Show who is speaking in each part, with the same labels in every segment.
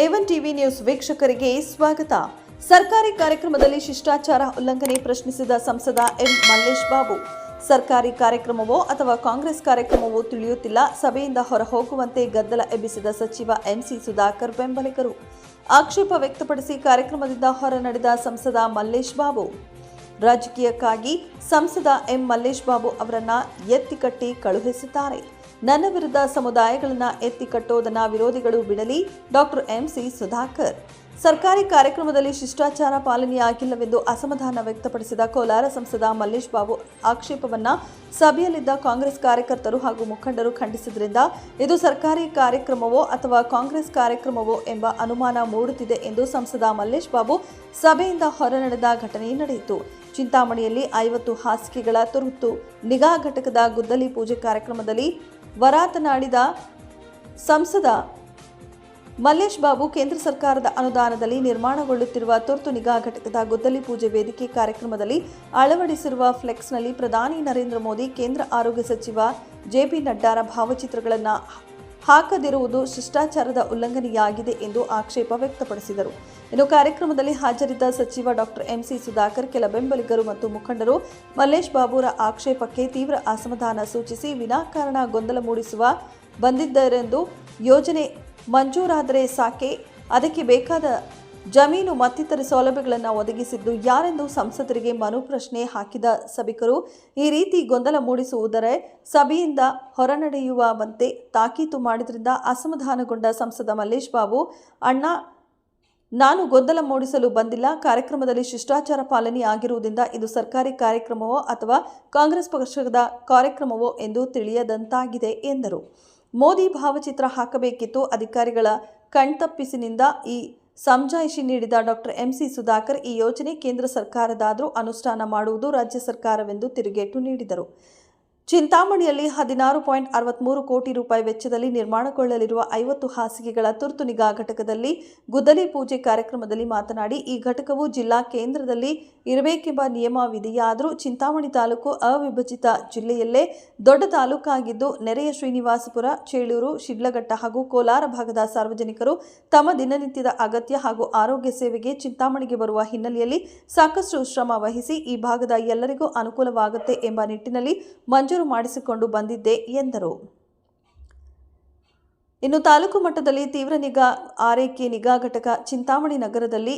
Speaker 1: A one TV news ವೀಕ್ಷಕರಿಗೆ ಸ್ವಾಗತ. ಸರ್ಕಾರಿ ಕಾರ್ಯಕ್ರಮದಲ್ಲಿ ಶಿಷ್ಟಾಚಾರ ಉಲ್ಲಂಘನೆ ಪ್ರಶ್ನಿಸಿದ ಸಂಸದ ಎಂ ಮಲ್ಲೇಶ್ ಬಾಬು. ಸರ್ಕಾರಿ ಕಾರ್ಯಕ್ರಮವೋ ಅಥವಾ ಕಾಂಗ್ರೆಸ್ ಕಾರ್ಯಕ್ರಮವೋ ತಿಳಿಯುತ್ತಿಲ್ಲ. ಸಭೆಯಿಂದ ಹೊರಹೋಗುವಂತೆ ಗದ್ದಲ ಎಬ್ಬಿಸಿದ ಸಚಿವ ಎಂಸಿ ಸುಧಾಕರ್ ಬೆಂಬಲಿಗರು. ಆಕ್ಷೇಪ ವ್ಯಕ್ತಪಡಿಸಿ ಕಾರ್ಯಕ್ರಮದಿಂದ ಹೊರ ನಡೆದ ಸಂಸದ ಮಲ್ಲೇಶ್ ಬಾಬು. ರಾಜಕೀಯಕ್ಕಾಗಿ ಸಂಸದ ಎಂ ಮಲ್ಲೇಶ್ ಬಾಬು ಅವರನ್ನ ಎತ್ತಿಕಟ್ಟಿ ಕಳುಹಿಸಿದ್ದಾರೆ. ನನ್ನ ವಿರುದ್ಧ ಸಮುದಾಯಗಳನ್ನು ಎತ್ತಿ ಕಟ್ಟೋದನ್ನು ವಿರೋಧಿಗಳು ಬಿಡಲಿ, ಡಾಕ್ಟರ್ ಎಂಸಿ ಸುಧಾಕರ್. ಸರ್ಕಾರಿ ಕಾರ್ಯಕ್ರಮದಲ್ಲಿ ಶಿಷ್ಟಾಚಾರ ಪಾಲನೆಯಾಗಿಲ್ಲವೆಂದು ಅಸಮಾಧಾನ ವ್ಯಕ್ತಪಡಿಸಿದ ಕೋಲಾರ ಸಂಸದ ಮಲ್ಲೇಶ್ ಬಾಬು ಆಕ್ಷೇಪವನ್ನು ಸಭೆಯಲ್ಲಿದ್ದ ಕಾಂಗ್ರೆಸ್ ಕಾರ್ಯಕರ್ತರು ಹಾಗೂ ಮುಖಂಡರು ಖಂಡಿಸಿದ್ರಿಂದ ಇದು ಸರ್ಕಾರಿ ಕಾರ್ಯಕ್ರಮವೋ ಅಥವಾ ಕಾಂಗ್ರೆಸ್ ಕಾರ್ಯಕ್ರಮವೋ ಎಂಬ ಅನುಮಾನ ಮೂಡುತ್ತಿದೆ ಎಂದು ಸಂಸದ ಮಲ್ಲೇಶ್ ಬಾಬು ಸಭೆಯಿಂದ ಹೊರನಡೆದ ಘಟನೆ ನಡೆಯಿತು. ಚಿಂತಾಮಣಿಯಲ್ಲಿ ಐವತ್ತು ಹಾಸಿಗೆಗಳ ತುರ್ತು ನಿಗಾ ಘಟಕದ ಗುದ್ದಲಿ ಪೂಜೆ ಕಾರ್ಯಕ್ರಮದಲ್ಲಿ ವರಾತನಾಡಿದ ಸಂಸದ ಮಲ್ಲೇಶ್ ಬಾಬು ಕೇಂದ್ರ ಸರ್ಕಾರದ ಅನುದಾನದಲ್ಲಿ ನಿರ್ಮಾಣಗೊಳ್ಳುತ್ತಿರುವ ತುರ್ತು ನಿಗಾ ಘಟಕದ ಗುದ್ದಲಿ ಪೂಜೆ ವೇದಿಕೆ ಕಾರ್ಯಕ್ರಮದಲ್ಲಿ ಅಳವಡಿಸಿರುವ ಫ್ಲೆಕ್ಸ್ನಲ್ಲಿ ಪ್ರಧಾನಿ ನರೇಂದ್ರ ಮೋದಿ, ಕೇಂದ್ರ ಆರೋಗ್ಯ ಸಚಿವ ಜೆಪಿ ನಡ್ಡಾರ ಭಾವಚಿತ್ರಗಳನ್ನು ಹಾಕದಿರುವುದು ಶಿಷ್ಟಾಚಾರದ ಉಲ್ಲಂಘನೆಯಾಗಿದೆ ಎಂದು ಆಕ್ಷೇಪ ವ್ಯಕ್ತಪಡಿಸಿದರು. ಇನ್ನು ಕಾರ್ಯಕ್ರಮದಲ್ಲಿ ಹಾಜರಿದ್ದ ಸಚಿವ ಡಾಕ್ಟರ್ ಎಂಸಿ ಸುಧಾಕರ್, ಕೆಲ ಬೆಂಬಲಿಗರು ಮತ್ತು ಮುಖಂಡರು ಮಲ್ಲೇಶ್ ಬಾಬುರ ಆಕ್ಷೇಪಕ್ಕೆ ತೀವ್ರ ಅಸಮಾಧಾನ ಸೂಚಿಸಿ ವಿನಾಕಾರಣ ಗೊಂದಲ ಮೂಡಿಸುವ ಬಂದಿದ್ದರೆಂದು ಯೋಜನೆ ಮಂಜೂರಾದರೆ ಸಾಕೆ, ಅದಕ್ಕೆ ಬೇಕಾದ ಜಮೀನು ಮತ್ತಿತರ ಸೌಲಭ್ಯಗಳನ್ನು ಒದಗಿಸಿದ್ದು ಯಾರೆಂದು ಸಂಸದರಿಗೆ ಮನು ಪ್ರಶ್ನೆ ಹಾಕಿದ ಸಭಿಕರು, ಈ ರೀತಿ ಗೊಂದಲ ಮೂಡಿಸುವುದರೆ ಸಭೆಯಿಂದ ಹೊರನಡೆಯುವಂತೆ ತಾಕೀತು ಮಾಡಿದ್ರಿಂದ ಅಸಮಾಧಾನಗೊಂಡ ಸಂಸದ ಮಲ್ಲೇಶ್ ಬಾಬು, ಅಣ್ಣ, ನಾನು ಗೊಂದಲ ಮೂಡಿಸಲು ಬಂದಿಲ್ಲ, ಕಾರ್ಯಕ್ರಮದಲ್ಲಿ ಶಿಷ್ಟಾಚಾರ ಪಾಲನೆ ಆಗಿರುವುದರಿಂದ ಇದು ಸರ್ಕಾರಿ ಕಾರ್ಯಕ್ರಮವೋ ಅಥವಾ ಕಾಂಗ್ರೆಸ್ ಪಕ್ಷದ ಕಾರ್ಯಕ್ರಮವೋ ಎಂದು ತಿಳಿಯದಂತಾಗಿದೆ ಎಂದರು. ಮೋದಿ ಭಾವಚಿತ್ರ ಹಾಕಬೇಕಿತ್ತು, ಅಧಿಕಾರಿಗಳ ಕಣ್ತಪ್ಪಿಸಿನಿಂದ ಈ ಸಮಜಾಯಿಷಿ ನೀಡಿದ ಡಾಕ್ಟರ್ ಎಂಸಿ ಸುಧಾಕರ್ ಈ ಯೋಜನೆ ಕೇಂದ್ರ ಸರ್ಕಾರದಾದರೂ ಅನುಷ್ಠಾನ ಮಾಡುವುದು ರಾಜ್ಯ ಸರ್ಕಾರವೆಂದು ತಿರುಗೇಟು ನೀಡಿದರು. ಚಿಂತಾಮಣಿಯಲ್ಲಿ ಹದಿನಾರು ಪಾಯಿಂಟ್ ಅರವತ್ಮೂರು ಕೋಟಿ ರೂಪಾಯಿ ವೆಚ್ಚದಲ್ಲಿ ನಿರ್ಮಾಣಗೊಳ್ಳಲಿರುವ ಐವತ್ತು ಹಾಸಿಗೆಗಳ ತುರ್ತು ನಿಗಾ ಘಟಕದಲ್ಲಿ ಗುದ್ದಲಿ ಪೂಜೆ ಕಾರ್ಯಕ್ರಮದಲ್ಲಿ ಮಾತನಾಡಿ, ಈ ಘಟಕವು ಜಿಲ್ಲಾ ಕೇಂದ್ರದಲ್ಲಿ ಇರಬೇಕೆಂಬ ನಿಯಮವಿದೆಯಾದರೂ ಚಿಂತಾಮಣಿ ತಾಲೂಕು ಅವಿಭಜಿತ ಜಿಲ್ಲೆಯಲ್ಲೇ ದೊಡ್ಡ ತಾಲೂಕಾಗಿದ್ದು, ನೆರೆಯ ಶ್ರೀನಿವಾಸಪುರ, ಚೇಳೂರು, ಶಿಡ್ಲಘಟ್ಟ ಹಾಗೂ ಕೋಲಾರ ಭಾಗದ ಸಾರ್ವಜನಿಕರು ತಮ್ಮ ದಿನನಿತ್ಯದ ಅಗತ್ಯ ಹಾಗೂ ಆರೋಗ್ಯ ಸೇವೆಗೆ ಚಿಂತಾಮಣಿಗೆ ಬರುವ ಹಿನ್ನೆಲೆಯಲ್ಲಿ ಸಾಕಷ್ಟು ಶ್ರಮ ವಹಿಸಿ ಈ ಭಾಗದ ಎಲ್ಲರಿಗೂ ಅನುಕೂಲವಾಗುತ್ತೆ ಎಂಬ ನಿಟ್ಟಿನಲ್ಲಿ ಮಂಜೂರು ಮಾಡಿಸಿಕೊಂಡು ಬಂದಿದ್ದೆ ಎಂದರು. ಇನ್ನು ತಾಲೂಕು ಮಟ್ಟದಲ್ಲಿ ತೀವ್ರ ನಿಗಾ, ಆರೈಕೆ ನಿಗಾ ಘಟಕ ಚಿಂತಾಮಣಿ ನಗರದಲ್ಲಿ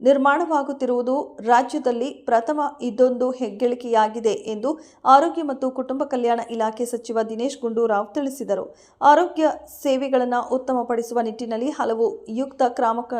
Speaker 1: ನಿರ್ಮಾಣವಾಗುತ್ತಿರುವುದು ರಾಜ್ಯದಲ್ಲಿ ಪ್ರಥಮ ಇದೊಂದು ಹೆಗ್ಗಳಿಕೆಯಾಗಿದೆ ಎಂದು ಆರೋಗ್ಯ ಮತ್ತು ಕುಟುಂಬ ಕಲ್ಯಾಣ ಇಲಾಖೆ ಸಚಿವ ದಿನೇಶ್ ಗುಂಡೂರಾವ್ ತಿಳಿಸಿದರು. ಆರೋಗ್ಯ ಸೇವೆಗಳನ್ನು ಉತ್ತಮಪಡಿಸುವ ನಿಟ್ಟಿನಲ್ಲಿ ಹಲವು ಯುಕ್ತ ಕ್ರಮಕ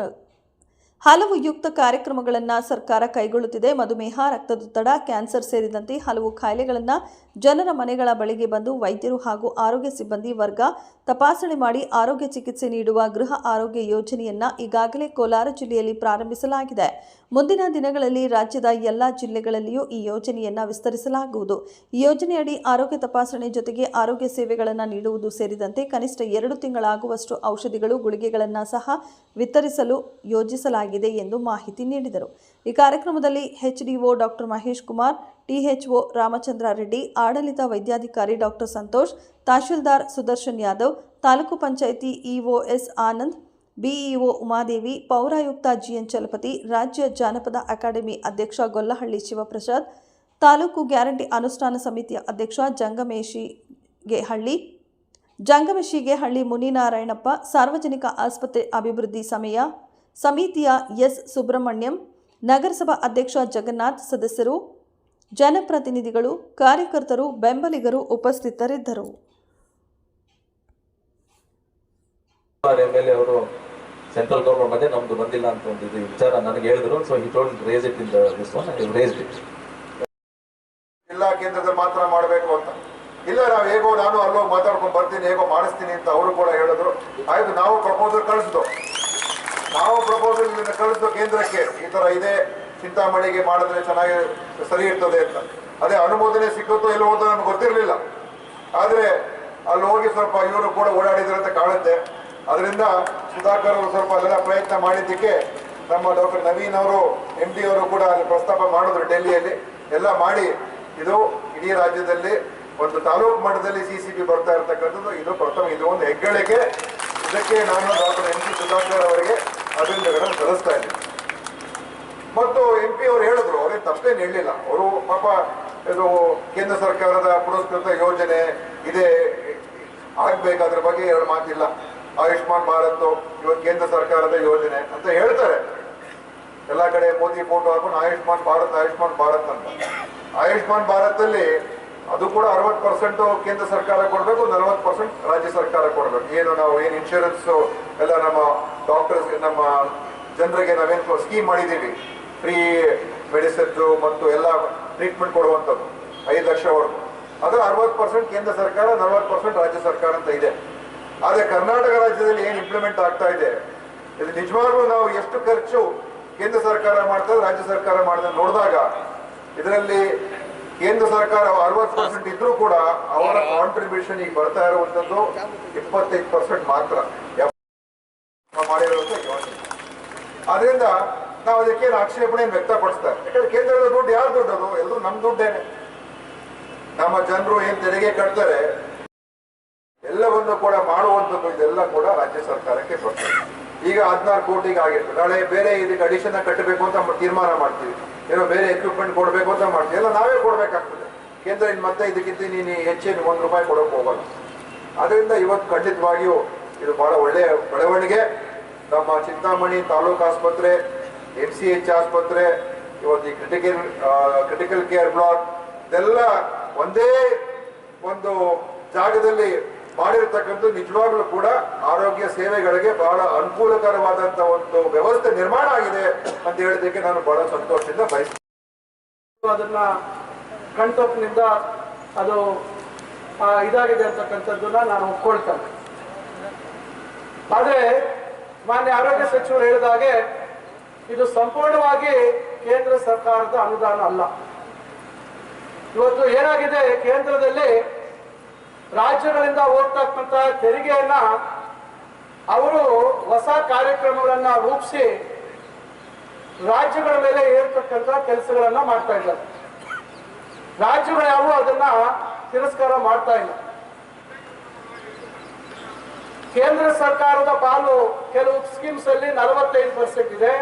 Speaker 1: ಹಲವು ಯುಕ್ತ ಕಾರ್ಯಕ್ರಮಗಳನ್ನು ಸರ್ಕಾರ ಕೈಗೊಳ್ಳುತ್ತಿದೆ. ಮಧುಮೇಹ, ರಕ್ತದೊತ್ತಡ, ಕ್ಯಾನ್ಸರ್ ಸೇರಿದಂತೆ ಹಲವು ಕಾಯಿಲೆಗಳನ್ನು ಜನರ ಮನೆಗಳ ಬಳಿಗೆ ಬಂದು ವೈದ್ಯರು ಹಾಗೂ ಆರೋಗ್ಯ ಸಿಬ್ಬಂದಿ ವರ್ಗ ತಪಾಸಣೆ ಮಾಡಿ ಆರೋಗ್ಯ ಚಿಕಿತ್ಸೆ ನೀಡುವ ಗೃಹ ಆರೋಗ್ಯ ಯೋಜನೆಯನ್ನು ಈಗಾಗಲೇ ಕೋಲಾರ ಜಿಲ್ಲೆಯಲ್ಲಿ ಪ್ರಾರಂಭಿಸಲಾಗಿದೆ. ಮುಂದಿನ ದಿನಗಳಲ್ಲಿ ರಾಜ್ಯದ ಎಲ್ಲ ಜಿಲ್ಲೆಗಳಲ್ಲಿಯೂ ಈ ಯೋಜನೆಯನ್ನು ವಿಸ್ತರಿಸಲಾಗುವುದು. ಈ ಯೋಜನೆಯಡಿ ಆರೋಗ್ಯ ತಪಾಸಣೆ ಜೊತೆಗೆ ಆರೋಗ್ಯ ಸೇವೆಗಳನ್ನು ನೀಡುವುದು ಸೇರಿದಂತೆ ಕನಿಷ್ಠ ಎರಡು ತಿಂಗಳಾಗುವಷ್ಟು ಔಷಧಿಗಳು, ಗುಳಿಗೆಗಳನ್ನು ಸಹ ವಿತರಿಸಲು ಯೋಜಿಸಲಾಗಿದೆ. ಎಂದು ಮಾಹಿತಿ ನೀಡಿದರು. ಈ ಕಾರ್ಯಕ್ರಮದಲ್ಲಿ HDO doctor Mahesh Kumar, THO Ramachandra Reddy, ಆಡಳಿತ ವೈದ್ಯಾಧಿಕಾರಿ doctor Santosh, tahsildar Sudarshan Yadav, taluk panchayat EO S Anand, BEO Umadevi, ಪೌರಾಯುಕ್ತ ಜಿಎನ್ ಚಲಪತಿ, ರಾಜ್ಯ ಜಾನಪದ ಅಕಾಡೆಮಿ ಅಧ್ಯಕ್ಷ ಗೊಲ್ಲಹಳ್ಳಿ ಶಿವಪ್ರಸಾದ್, ತಾಲೂಕು ಗ್ಯಾರಂಟಿ ಅನುಷ್ಠಾನ ಸಮಿತಿಯ ಅಧ್ಯಕ್ಷ ಜಂಗಮೇಶಿಗೆಹಳ್ಳಿ ಜಂಗಮೇಶಿಗೆ ಹಳ್ಳಿ ಮುನಿನಾರಾಯಣಪ್ಪ, ಸಾರ್ವಜನಿಕ ಆಸ್ಪತ್ರೆ ಅಭಿವೃದ್ಧಿ ಸಮಯ ಸಮಿತಿಯ ಎಸ್. ಸುಬ್ರಹ್ಮಣ್ಯಂ ನಗರಸಭಾ ಅಧ್ಯಕ್ಷ ಜಗನ್ನಾಥ್ ಸದಸ್ಯರು ಜನಪ್ರತಿನಿಧಿಗಳು ಕಾರ್ಯಕರ್ತರು ಬೆಂಬಲಿಗರು ಉಪಸ್ಥಿತರಿದ್ದರು.
Speaker 2: ಅವರು ಸೆಂಟ್ರಲ್ ಗೌರ್ಮೆಂಟ್ ಬಗ್ಗೆ ನಮ್ದು ಬಂದಿಲ್ಲ ಅಂತ ಒಂದು ಇದು ವಿಚಾರ ನನಗೆ ಹೇಳಿದ್ರು. So he told raise it in this one I raised it
Speaker 3: ಜಿಲ್ಲಾ ಕೇಂದ್ರದಲ್ಲಿ ಮಾತ್ರ ಮಾಡಬೇಕು ಅಂತ. ಇಲ್ಲ ನಾವು ಹೇಗೋ ನಾನು ಅಲ್ಲೋಗಿ ಮಾತಾಡ್ಕೊಂಡು ಬರ್ತೀನಿ ಹೇಗೋ ಮಾಡಿಸ್ತೀನಿ ಅಂತ ಅವರು ಕೂಡ ಹೇಳಿದ್ರು. ಆಯ್ತು ನಾವು ಪ್ರಪೋಸಲ್ ಕಳಿಸಿದ್ವು ನಾವು ಪ್ರಪೋಸಲ್ ಕಳಿಸ್ತು ಕೇಂದ್ರಕ್ಕೆ ಈ ತರ ಇದೆ, ಚಿಂತಾಮಣಿಗೆ ಮಾಡಿದ್ರೆ ಚೆನ್ನಾಗಿ ಸರಿ ಇರ್ತದೆ ಅಂತ. ಅದೇ ಅನುಮೋದನೆ ಸಿಕ್ಕುತ್ತೋ ಇಲ್ಲವೋ ಅಂತ ನಮ್ಗೆ ಗೊತ್ತಿರಲಿಲ್ಲ. ಆದ್ರೆ ಅಲ್ಲಿ ಹೋಗಿ ಸ್ವಲ್ಪ ಇವರು ಕೂಡ ಓಡಾಡಿದ್ರು ಅಂತ ಕಾಣುತ್ತೆ. ಅದರಿಂದ ಸುಧಾಕರ್ ಅವರು ಸ್ವಲ್ಪ ಅಲ್ಲೆಲ್ಲ ಪ್ರಯತ್ನ ಮಾಡಿದ್ದಕ್ಕೆ ನಮ್ಮ ಡಾಕ್ಟರ್ ನವೀನ್ ಅವರು ಎಂ ಡಿ ಅವರು ಕೂಡ ಅಲ್ಲಿ ಪ್ರಸ್ತಾಪ ಮಾಡಿದ್ರು ಡೆಲ್ಲಿಯಲ್ಲಿ. ಎಲ್ಲ ಮಾಡಿ, ಇದು ಇಡೀ ರಾಜ್ಯದಲ್ಲಿ ಒಂದು ತಾಲೂಕು ಮಟ್ಟದಲ್ಲಿ ಸಿ ಸಿ ಬಿ ಬರ್ತಾ ಇರತಕ್ಕಂಥದ್ದು, ಇದು ಪ್ರಥಮ, ಇದು ಒಂದು ಹೆಗ್ಗಳಿಕೆ. ಇದಕ್ಕೆ ನಾನು ಡಾಕ್ಟರ್ ಎಂ ಪಿ ಸುಧಾಕರ್ ಅವರಿಗೆ ಅಭಿನಂದನೆಗಳನ್ನು ಸಲ್ಲಿಸ್ತಾ ಇದೆ ಮತ್ತು ಎಂ ಪಿ ಅವರು ಹೇಳಿದ್ರು ಅವ್ರಿಗೆ ತಪ್ಪೇನು ಹೇಳಲಿಲ್ಲ. ಅವರು ಪಾಪ ಇದು ಕೇಂದ್ರ ಸರ್ಕಾರದ ಪುರಸ್ಕೃತ ಯೋಜನೆ ಇದೆ ಆಗ್ಬೇಕಾದ್ರ ಬಗ್ಗೆ ಎರಡು ಮಾತಿಲ್ಲ. ಆಯುಷ್ಮಾನ್ ಭಾರತ್ ಇವತ್ತು ಕೇಂದ್ರ ಸರ್ಕಾರದ ಯೋಜನೆ ಅಂತ ಹೇಳ್ತಾರೆ. ಎಲ್ಲ ಕಡೆ ಮೋದಿ ಫೋಟೋ ಹಾಕೊಂಡು ಆಯುಷ್ಮಾನ್ ಭಾರತ್ ಆಯುಷ್ಮಾನ್ ಭಾರತ್ ಅಂತ. ಆಯುಷ್ಮಾನ್ ಭಾರತ್ ಅಲ್ಲಿ ಅದು ಕೂಡ ಅರವತ್ತು ಪರ್ಸೆಂಟ್ ಕೇಂದ್ರ ಸರ್ಕಾರ ಕೊಡಬೇಕು ನಲವತ್ತು ಪರ್ಸೆಂಟ್ ರಾಜ್ಯ ಸರ್ಕಾರ ಕೊಡಬೇಕು. ಏನು ನಾವು ಏನು ಇನ್ಶೂರೆನ್ಸ್ ಎಲ್ಲ ನಮ್ಮ ಡಾಕ್ಟರ್ಸ್ ನಮ್ಮ ಜನರಿಗೆ ನಾವೇನು ಸ್ಕೀಮ್ ಮಾಡಿದ್ದೀವಿ. ಫ್ರೀ ಮೆಡಿಸಿನ್ಸು ಮತ್ತು ಎಲ್ಲ ಟ್ರೀಟ್ಮೆಂಟ್ ಕೊಡುವಂಥದ್ದು. ಐದು ಲಕ್ಷವರೆಗೂ ಅದು ಅರವತ್ತು ಪರ್ಸೆಂಟ್ ಕೇಂದ್ರ ಸರ್ಕಾರ ನಲವತ್ತು ಪರ್ಸೆಂಟ್ ರಾಜ್ಯ ಸರ್ಕಾರ ಅಂತ ಇದೆ. ಆದರೆ ಕರ್ನಾಟಕ ರಾಜ್ಯದಲ್ಲಿ ಏನು ಇಂಪ್ಲಿಮೆಂಟ್ ಆಗ್ತಾ ಇದೆ? ಇದು ನಿಜವಾಗ್ಲೂ ನಾವು ಎಷ್ಟು ಖರ್ಚು ಕೇಂದ್ರ ಸರ್ಕಾರ ಮಾಡ್ತದೆ, ರಾಜ್ಯ ಸರ್ಕಾರ ಮಾಡಿದ್ರೆ ನೋಡಿದಾಗ, ಇದರಲ್ಲಿ ಕೇಂದ್ರ ಸರ್ಕಾರ ಅರವತ್ತು ಪರ್ಸೆಂಟ್ ಇದ್ರೂ ಕೂಡ ಅವರ ಕಾಂಟ್ರಿಬ್ಯೂಷನ್ ಈಗ ಬರ್ತಾ ಇರುವಂತದ್ದು ಇಪ್ಪತ್ತೈದು ಪರ್ಸೆಂಟ್ ಮಾತ್ರ. ಆದ್ರಿಂದ ನಾವು ಅದಕ್ಕೆ ಆಕ್ಷೇಪಣೆ ವ್ಯಕ್ತಪಡಿಸ್ತಾರೆ. ಯಾಕಂದ್ರೆ ಕೇಂದ್ರದ ದುಡ್ಡು, ಯಾರು ದುಡ್ಡು ಅದು? ಎಲ್ಲರೂ ನಮ್ ದುಡ್ಡೇನೆ. ನಮ್ಮ ಜನರು ಏನ್ ತೆರಿಗೆ ಕಟ್ತಾರೆ, ಎಲ್ಲವನ್ನು ಕೂಡ ಮಾಡುವಂಥದ್ದು ಇದೆಲ್ಲ ಕೂಡ ರಾಜ್ಯ ಸರ್ಕಾರಕ್ಕೆ ಬರ್ತದೆ ಈಗ ಹದಿನಾರು ಕೋಟಿಗೆ ಆಗಿರ್ತದೆ ನಾಳೆ ಬೇರೆ ಇದಕ್ಕೆ ಅಡಿಷನ್ ಕಟ್ಟಬೇಕು ಅಂತ ತೀರ್ಮಾನ ಮಾಡ್ತೀವಿ. ಏನೋ ಬೇರೆ ಎಕ್ವಿಪ್ಮೆಂಟ್ ಕೊಡಬೇಕು ಅಂತ ಮಾಡ್ತೀವಿ. ಎಲ್ಲ ನಾವೇ ಕೊಡ್ಬೇಕಾಗ್ತದೆ. ಕೇಂದ್ರ ಇನ್ ಮತ್ತೆ ಇದಕ್ಕಿಂತ ನೀನು ಹೆಚ್ಚೇನು ಒಂದು ರೂಪಾಯಿ ಕೊಡೋಕೆ ಹೋಗಲ್ಲ. ಅದರಿಂದ ಇವತ್ತು ಖಂಡಿತವಾಗಿಯೂ ಇದು ಬಹಳ ಒಳ್ಳೆಯ ಬೆಳವಣಿಗೆ. ನಮ್ಮ ಚಿಂತಾಮಣಿ ತಾಲೂಕು ಆಸ್ಪತ್ರೆ ಎಂ ಸಿ ಎಚ್ ಆಸ್ಪತ್ರೆ ಇವತ್ತು ಈ ಕ್ರಿಟಿಕಲ್ ಕ್ರಿಟಿಕಲ್ ಕೇರ್ ಬ್ಲಾಕ್ ಇದೆಲ್ಲ ಒಂದೇ ಒಂದು ಜಾಗದಲ್ಲಿ ಮಾಡಿರ್ತಕ್ಕಂಥ ನಿಜವಾಗ್ಲೂ ಕೂಡ ಆರೋಗ್ಯ ಸೇವೆಗಳಿಗೆ ಬಹಳ ಅನುಕೂಲಕರವಾದಂತ ಒಂದು ವ್ಯವಸ್ಥೆ ನಿರ್ಮಾಣ ಆಗಿದೆ ಅಂತ ಹೇಳೋದಕ್ಕೆ ನಾನು ಬಹಳ ಸಂತೋಷದಿಂದ ಬಯಸ್ತೇನೆ.
Speaker 1: ಅದನ್ನ ಕಣ್ತಪ್ಪಿನಿಂದ ಅದು ಇದಾಗಿದೆ ಅಂತಕ್ಕಂಥದ್ದನ್ನ ನಾನು ಒಪ್ಕೊಳ್ತೇನೆ. ಆದ್ರೆ ಮಾನ್ಯ ಆರೋಗ್ಯ ಸಚಿವರು ಹೇಳಿದ ಹಾಗೆ, ಇದು ಸಂಪೂರ್ಣವಾಗಿ ಕೇಂದ್ರ ಸರ್ಕಾರದ ಅನುದಾನ ಅಲ್ಲ. ಇವತ್ತು ಏನಾಗಿದೆ, ಕೇಂದ್ರದಲ್ಲಿ ರಾಜ್ಯಗಳಿಂದ ಹೋಗ್ತಕ್ಕಂಥ ತೆರಿಗೆಯನ್ನ ಅವರು ಹೊಸ ಕಾರ್ಯಕ್ರಮಗಳನ್ನ ರೂಪಿಸಿ ರಾಜ್ಯಗಳ ಮೇಲೆ ಏರ್ತಕ್ಕಂಥ ಕೆಲಸಗಳನ್ನ ಮಾಡ್ತಾ ಇದ್ದಾರೆ. ರಾಜ್ಯಗಳು ಯಾವುವು ಅದನ್ನ ತಿರಸ್ಕಾರ ಮಾಡ್ತಾ ಇಲ್ಲ. ಕೇಂದ್ರ ಸರ್ಕಾರದ ಪಾಲು ಕೆಲವು ಸ್ಕೀಮ್ಸ್ ಅಲ್ಲಿ ನಲವತ್ತೈದು ಪರ್ಸೆಂಟ್ ಇದೆ.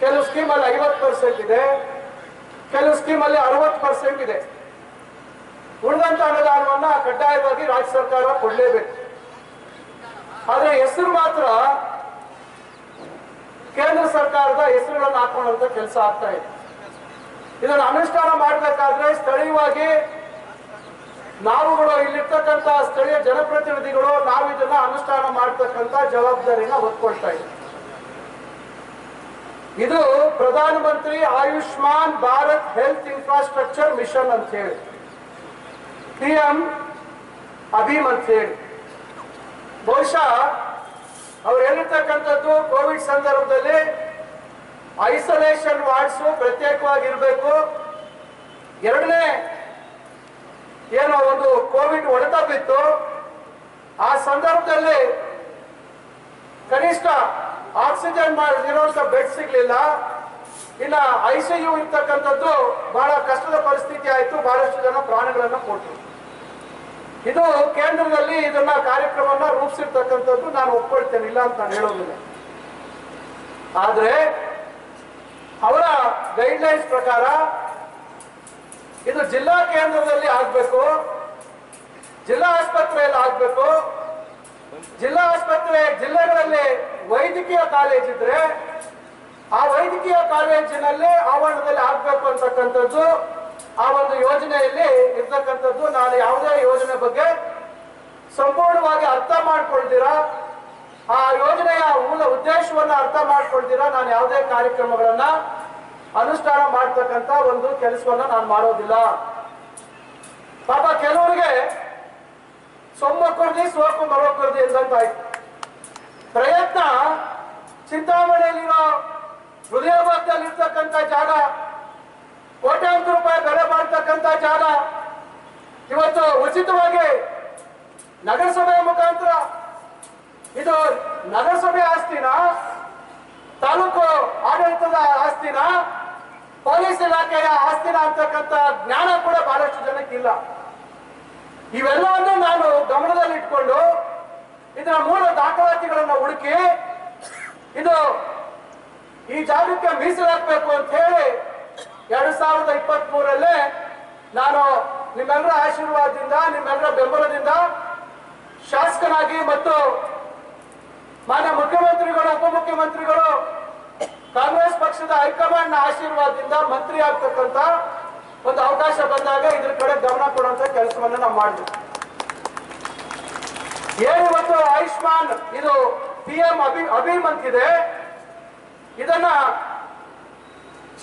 Speaker 1: ಕೆಲವು ಸ್ಕೀಮ್ ಅಲ್ಲಿ ಐವತ್ತು ಪರ್ಸೆಂಟ್ ಇದೆ. ಕೆಲವು ಸ್ಕೀಮ್ ಅಲ್ಲಿ ಅರವತ್ತು ಪರ್ಸೆಂಟ್ ಇದೆ. ಉಳಿದಂತ ಅನುದಾನವನ್ನ ಕಡ್ಡಾಯವಾಗಿ ರಾಜ್ಯ ಸರ್ಕಾರ ಕೊಡಲೇಬೇಕು. ಆದ್ರೆ ಹೆಸರು ಮಾತ್ರ ಕೇಂದ್ರ ಸರ್ಕಾರದ ಹೆಸರುಗಳನ್ನು ಹಾಕೊಳ್ಳುವಂತ ಕೆಲಸ ಆಗ್ತಾ ಇದೆ. ಇದನ್ನು ಅನುಷ್ಠಾನ ಮಾಡಬೇಕಾದ್ರೆ ಸ್ಥಳೀಯವಾಗಿ ನಾವುಗಳು ಇಲ್ಲಿರ್ತಕ್ಕಂಥ ಸ್ಥಳೀಯ ಜನಪ್ರತಿನಿಧಿಗಳು ನಾವು ಇದನ್ನ ಅನುಷ್ಠಾನ ಮಾಡ್ತಕ್ಕಂಥ ಜವಾಬ್ದಾರಿನ ಹೊತ್ಕೊಳ್ತಾ ಇದ್ದೀವಿ. ಇದು ಪ್ರಧಾನಮಂತ್ರಿ Ayushman Bharat health infrastructure mission ಅಂತ ಹೇಳಿ. ಪಿ ಎಂ ಅಭೀಮ್ ಅಂತ ಹೇಳಿ. ಬಹುಶಃ ಅವ್ರು ಹೇಳಿರ್ತಕ್ಕಂಥದ್ದು ಕೋವಿಡ್ ಸಂದರ್ಭದಲ್ಲಿ ಐಸೋಲೇಷನ್ ವಾರ್ಡ್ಸ್ ಪ್ರತ್ಯೇಕವಾಗಿರ್ಬೇಕು. ಎರಡನೇ ಏನೋ ಒಂದು ಕೋವಿಡ್ ಹೊಡೆತ ಬಿತ್ತು. ಆ ಸಂದರ್ಭದಲ್ಲಿ ಕನಿಷ್ಠ ಆಕ್ಸಿಜನ್ ಇರುವಂತ ಬೆಡ್ ಸಿಗ್ಲಿಲ್ಲ. ಇಲ್ಲ ಐಸಿಯು ಇರ್ತಕ್ಕಂಥದ್ದು ಬಹಳ ಕಷ್ಟದ ಪರಿಸ್ಥಿತಿ ಆಯಿತು. ಬಹಳಷ್ಟು ಜನ ಪ್ರಾಣಗಳನ್ನು ಕೊಟ್ಟರು. ಇದು ಕೇಂದ್ರದಲ್ಲಿ ಇದನ್ನ ಕಾರ್ಯಕ್ರಮವನ್ನ ರೂಪಿಸಿರ್ತಕ್ಕಂಥದ್ದು ನಾನು ಒಪ್ಕೊಳ್ತೇನೆ, ಇಲ್ಲ ಅಂತ ನಾನು ಹೇಳೋದಿಲ್ಲ. ಆದ್ರೆ ಅವರ ಗೈಡ್ಲೈನ್ಸ್ ಪ್ರಕಾರ ಇದು ಜಿಲ್ಲಾ ಕೇಂದ್ರದಲ್ಲಿ ಆಗ್ಬೇಕು. ಜಿಲ್ಲಾ ಆಸ್ಪತ್ರೆಯಲ್ಲಿ ಆಗ್ಬೇಕು. ಜಿಲ್ಲಾ ಆಸ್ಪತ್ರೆ ಜಿಲ್ಲೆಗಳಲ್ಲಿ ವೈದ್ಯಕೀಯ ಕಾಲೇಜ್ ಇದ್ರೆ ಆ ವೈದ್ಯಕೀಯ ಕಾಲೇಜಿನಲ್ಲಿ ಆವರಣದಲ್ಲಿ ಆಗ್ಬೇಕು ಅಂತಕ್ಕಂಥದ್ದು ಆ ಒಂದು ಯೋಜನೆಯಲ್ಲಿ ಇರ್ತಕ್ಕಂಥದ್ದು. ನಾನು ಯಾವುದೇ ಯೋಜನೆ ಬಗ್ಗೆ ಸಂಪೂರ್ಣವಾಗಿ ಅರ್ಥ ಮಾಡ್ಕೊಳ್ತೀರಾ? ಆ ಯೋಜನೆಯ ಮೂಲ ಉದ್ದೇಶವನ್ನ ಅರ್ಥ ಮಾಡ್ಕೊಳ್ತೀರಾ? ನಾನು ಯಾವುದೇ ಕಾರ್ಯಕ್ರಮಗಳನ್ನ ಅನುಷ್ಠಾನ ಮಾಡ್ತಕ್ಕಂತ ಒಂದು ಕೆಲಸವನ್ನ ನಾನು ಮಾಡೋದಿಲ್ಲ. ಪಾಪ ಕೆಲವರಿಗೆ ಸೊಮ್ಮ ಕೊರ್ದಿ ಸೋಕು ಮರೊ ಕೊರ್ದಿ ಎಂದಂತಾಯ್ತು. ಪ್ರಯತ್ನ ಚಿಂತಾಮಣಿಯಲ್ಲಿರೋ ಹೃದಯಭಾಗದಲ್ಲಿ ಇರ್ತಕ್ಕಂಥ ಜಾಗ, ಕೋಟ್ಯಾಂತರ ರೂಪಾಯಿ ಬೆಲೆ ಮಾಡ್ತಕ್ಕಂಥ ಜಾಗ, ಇವತ್ತು ಉಚಿತವಾಗಿ ನಗರಸಭೆಯ ಮುಖಾಂತರ ಇದು ನಗರಸಭೆ ಆಸ್ತಿನ, ತಾಲೂಕು ಆಡಳಿತದ ಆಸ್ತಿನ? ಪೊಲೀಸ್ ಇಲಾಖೆಯ ಆಸ್ತಿನ ಅಂತಕ್ಕಂಥ ಜ್ಞಾನ ಕೂಡ ಬಹಳಷ್ಟು ಜನಕ್ಕಿಲ್ಲ ಇವೆಲ್ಲವನ್ನು ನಾನು ಗಮನದಲ್ಲಿಟ್ಕೊಂಡು ಇದರ ಮೂಲ ದಾಖಲಾತಿಗಳನ್ನ ಹುಡುಕಿ ಇದು ಈ ಜಾಗಕ್ಕೆ ಮೀಸಲಾಗಬೇಕು ಅಂತ ಹೇಳಿ ಎರಡ್ ಸಾವಿರದ ಇಪ್ಪತ್ತ್ ಮೂರಲ್ಲೇ ನಾನು ನಿಮ್ಮೆಲ್ಲರ ಆಶೀರ್ವಾದದಿಂದ, ನಿಮ್ಮೆಲ್ಲರ ಬೆಂಬಲದಿಂದ ಶಾಸಕನಾಗಿ ಮತ್ತು ಮಾನ್ಯ ಮುಖ್ಯಮಂತ್ರಿಗಳು, ಉಪಮುಖ್ಯಮಂತ್ರಿಗಳು ಕಾಂಗ್ರೆಸ್ ಪಕ್ಷದ ಹೈಕಮಾಂಡ್ನ ಆಶೀರ್ವಾದದಿಂದ ಮಂತ್ರಿ ಆಗ್ತಕ್ಕಂತ ಒಂದು ಅವಕಾಶ ಬಂದಾಗ ಇದ್ರ ಕಡೆ ಗಮನ ಕೊಡುವಂತ ಕೆಲಸವನ್ನ ನಾವು ಮಾಡಿದ್ವಿ ಏನು ಇವತ್ತು ಆಯುಷ್ಮಾನ್ ಇದು ಪಿ ಎಂ ಅಭಿ ಅಭೀಮ್ ಅಂತಿದೆ ಇದನ್ನ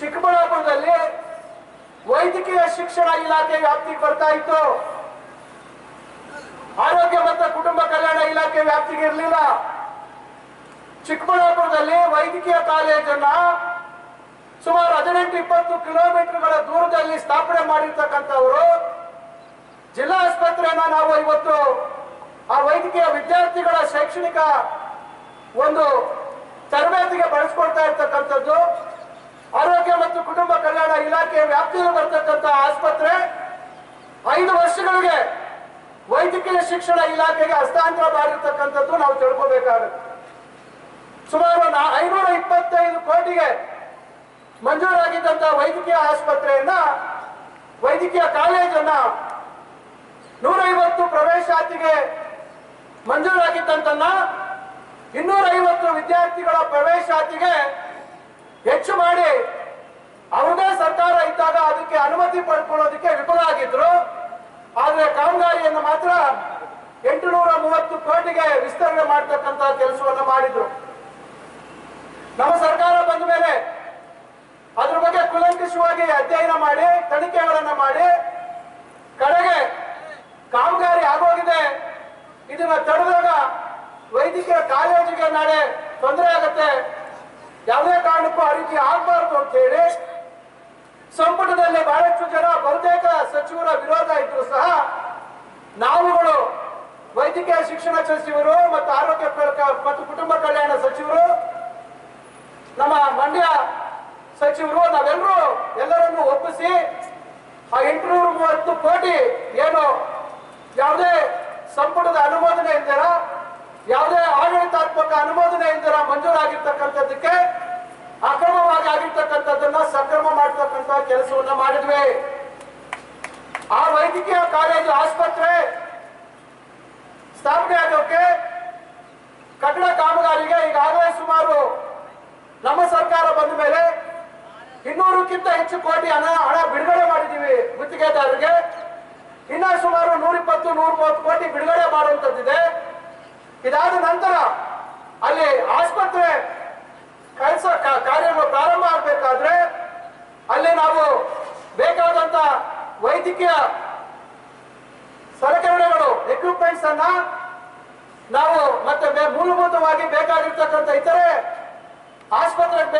Speaker 1: ಚಿಕ್ಕಬಳ್ಳಾಪುರದಲ್ಲಿ ವೈದ್ಯಕೀಯ ಶಿಕ್ಷಣ ಇಲಾಖೆ ವ್ಯಾಪ್ತಿಗೆ ಬರ್ತಾ ಇತ್ತು. ಆರೋಗ್ಯ ಮತ್ತು ಕುಟುಂಬ ಕಲ್ಯಾಣ ಇಲಾಖೆ ವ್ಯಾಪ್ತಿಗೆ ಇರಲಿಲ್ಲ. ಚಿಕ್ಕಬಳ್ಳಾಪುರದಲ್ಲಿ ವೈದ್ಯಕೀಯ ಕಾಲೇಜನ್ನ ಸುಮಾರು ಹದಿನೆಂಟು, ಇಪ್ಪತ್ತು ಕಿಲೋಮೀಟರ್ಗಳ ದೂರದಲ್ಲಿ ಸ್ಥಾಪನೆ ಮಾಡಿರ್ತಕ್ಕಂಥವರು. ಜಿಲ್ಲಾ ಆಸ್ಪತ್ರೆಯನ್ನ ನಾವು ಇವತ್ತು ಆ ವೈದ್ಯಕೀಯ ವಿದ್ಯಾರ್ಥಿಗಳ ಶೈಕ್ಷಣಿಕ ಒಂದು ತರಬೇತಿಗೆ ಬಳಸ್ಕೊಳ್ತಾ ಇರ್ತಕ್ಕಂಥದ್ದು. ಆರೋಗ್ಯ ಮತ್ತು ಕುಟುಂಬ ಕಲ್ಯಾಣ ಇಲಾಖೆ ವ್ಯಾಪ್ತಿಯಲ್ಲಿ ಬರ್ತಕ್ಕಂಥ ಆಸ್ಪತ್ರೆ. ಐದು ವರ್ಷಗಳಿಗೆ ವೈದ್ಯಕೀಯ ಶಿಕ್ಷಣ ಇಲಾಖೆಗೆ ಹಸ್ತಾಂತರ ಮಾಡಿರ್ತಕ್ಕಂಥದ್ದು ನಾವು ತಿಳ್ಕೋಬೇಕಾಗುತ್ತೆ. ಸುಮಾರು ಐನೂರ ಇಪ್ಪತ್ತೈದು ಕೋಟಿಗೆ ಮಂಜೂರಾಗಿದ್ದಂತ ವೈದ್ಯಕೀಯ ಆಸ್ಪತ್ರೆಯನ್ನ ವೈದ್ಯಕೀಯ ಕಾಲೇಜನ್ನ ನೂರೈವತ್ತು ಪ್ರವೇಶಾತಿಗೆ ಮಂಜೂರಾಗಿದ್ದಂತನ್ನ ಇನ್ನೂರ ಐವತ್ತು ವಿದ್ಯಾರ್ಥಿಗಳ ಪ್ರವೇಶಾತಿಗೆ ಹೆಚ್ಚು ಮಾಡಿ ಅವರದೇ ಸರ್ಕಾರ ಇದ್ದಾಗ ಅದಕ್ಕೆ ಅನುಮತಿ ಪಡ್ಕೊಳ್ಳೋದಕ್ಕೆ ವಿಫಲ ಆಗಿದ್ರು. ಆದ್ರೆ ಕಾಮಗಾರಿಯನ್ನು ಮಾತ್ರ ಎಂಟು ನೂರ ಮೂವತ್ತು ಕೋಟಿಗೆ ವಿಸ್ತರಣೆ ಮಾಡ್ತಕ್ಕಂತ ಕೆಲಸವನ್ನು ಮಾಡಿದ್ರು. ನಮ್ಮ ಸರ್ಕಾರ ಬಂದ ಮೇಲೆ ಅದ್ರ ಬಗ್ಗೆ ಕುಲಂಕುಷವಾಗಿ ಅಧ್ಯಯನ ಮಾಡಿ, ತನಿಖೆಗಳನ್ನ ಮಾಡಿ, ಕಡೆಗೆ ಕಾಮಗಾರಿ ಆಗೋಗಿದೆ. ಇದನ್ನ ತಡೆದಾಗ ವೈದ್ಯಕೀಯ ಕಾಲೇಜಿಗೆ ನಾಳೆ ತೊಂದರೆ ಆಗುತ್ತೆ. ಯಾವುದೇ ಕಾರಣಕ್ಕೂ ಆ ರೀತಿ ಆಗಬಾರ್ದು ಅಂತ ಹೇಳಿ ಸಂಪುಟದಲ್ಲಿ ಬಹಳಷ್ಟು ಜನ ಬಹುತೇಕ ಸಚಿವರ ವಿರೋಧ ಇದ್ರು ಸಹ ನಾವುಗಳು ವೈದ್ಯಕೀಯ ಶಿಕ್ಷಣ ಸಚಿವರು ಮತ್ತು ಆರೋಗ್ಯ ಮತ್ತು ಕುಟುಂಬ ಕಲ್ಯಾಣ ಸಚಿವರು ನಮ್ಮ ಮಂಡ್ಯ ಸಚಿವರು ನಾವೆಲ್ಲರೂ ಎಲ್ಲರನ್ನು ಒಪ್ಪಿಸಿ ಆ ಎಂಟುನೂರ ಮೂವತ್ತು ಕೋಟಿ ಏನು ಯಾವುದೇ ಸಂಪುಟದ ಅನುಮೋದನೆ ಇಲ್ದಿರ, ಯಾವುದೇ ಆಡಳಿತಾತ್ಮಕ ಅನುಮೋದನೆ ಇಲ್ದಿರ ಮಂಜೂರಾಗಿರ್ತಕ್ಕಂಥದ್ದಕ್ಕೆ ಅಕ್ರಮವಾಗಿ ಆಗಿರ್ತಕ್ಕಂಥದ್ದನ್ನ ಸಕ್ರಮ ಮಾಡ್ತಕ್ಕಂಥ ಕೆಲಸವನ್ನ ಮಾಡಿದ್ವಿ. ಆ ವೈದ್ಯಕೀಯ ಕಾಲೇಜು ಆಸ್ಪತ್ರೆ ಸ್ಥಾಪನೆ ಆಗೋಕೆ ಕಟ್ಟಡ ಕಾಮಗಾರಿಗೆ ಈಗಾಗಲೇ ಸುಮಾರು ನಮ್ಮ ಸರ್ಕಾರ ಬಂದ ಮೇಲೆ ಇನ್ನೂರಕ್ಕಿಂತ ಹೆಚ್ಚು ಕೋಟಿ ಹಣ ಹಣ ಬಿಡುಗಡೆ ಮಾಡಿದ್ದೀವಿ ಗುತ್ತಿಗೆದಾರರಿಗೆ. ಇನ್ನೂ ಸುಮಾರು ನೂರಿಪ್ಪತ್ತು ನೂರ ಮೂವತ್ತು ಕೋಟಿ ಬಿಡುಗಡೆ ಮಾಡುವಂತದ್ದಿದೆ ಇದಾದ ನಂತರ ಅಲ್ಲಿ ಆಸ್ಪತ್ರೆ ಕೆಲಸ ಕಾರ್ಯಗಳು ಪ್ರಾರಂಭ ಆಗಬೇಕಾದ್ರೆ ಅಲ್ಲಿ ನಾವು ಬೇಕಾದಂತ ವೈದ್ಯಕೀಯ ಸಲಕರಣೆಗಳು ಎಕ್ವಿಪ್ಮೆಂಟ್ಸ್ ಅನ್ನ ನಾವು ಮತ್ತೆ ಮೂಲಭೂತವಾಗಿ ಬೇಕಾಗಿರ್ತಕ್ಕಂಥ ಇತರೆ ఆసుపత్రికి